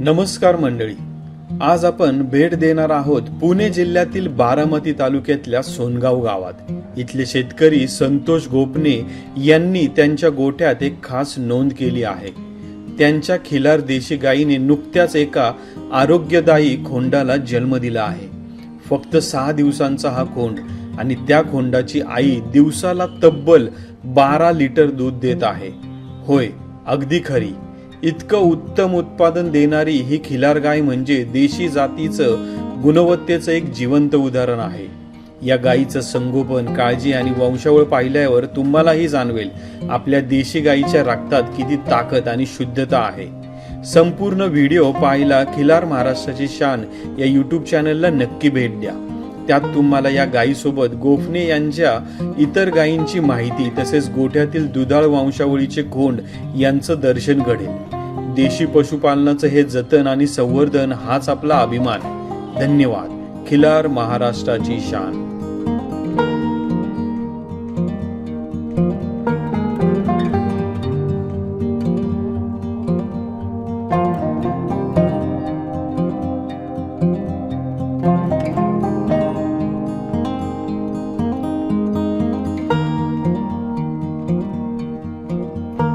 नमस्कार मंडळी. आज आपण भेट देणार आहोत पुणे जिल्ह्यातील बारामती तालुक्यातल्या सोनगाव गावात. इथले शेतकरी संतोष गोपने यांनी त्यांच्या गोठ्यात एक खास नोंद केली आहे. त्यांच्या खिलार देशी गायीने नुकत्याच एका आरोग्यदायी खोंडाला जन्म दिला आहे. फक्त सहा दिवसांचा हा खोंड आणि त्या खोंडाची आई दिवसाला तब्बल बारा लिटर दूध देत आहे. होय अगदी खरी. इतकं उत्तम उत्पादन देणारी ही खिलार गाय म्हणजे देशी जातीचं गुणवत्तेचं एक जिवंत उदाहरण आहे. या गायीचं संगोपन काळजी आणि वंशावळ पाहिल्यावर तुम्हालाही जाणवेल आपल्या देशी गायीच्या रक्तात किती ताकद आणि शुद्धता आहे. संपूर्ण व्हिडिओ पाहिला खिलार महाराष्ट्राची शान या युट्यूब चॅनलला नक्की भेट द्या. त्यात तुम्हाला या गायीसोबत गोफणे यांच्या इतर गायींची माहिती तसेच गोठ्यातील दुधाळ वंशावळीचे खोंड यांचं दर्शन घडेल. देशी पशुपालनाचं हे जतन आणि संवर्धन हाच आपला अभिमान. धन्यवाद. खिलार महाराष्ट्राची शान.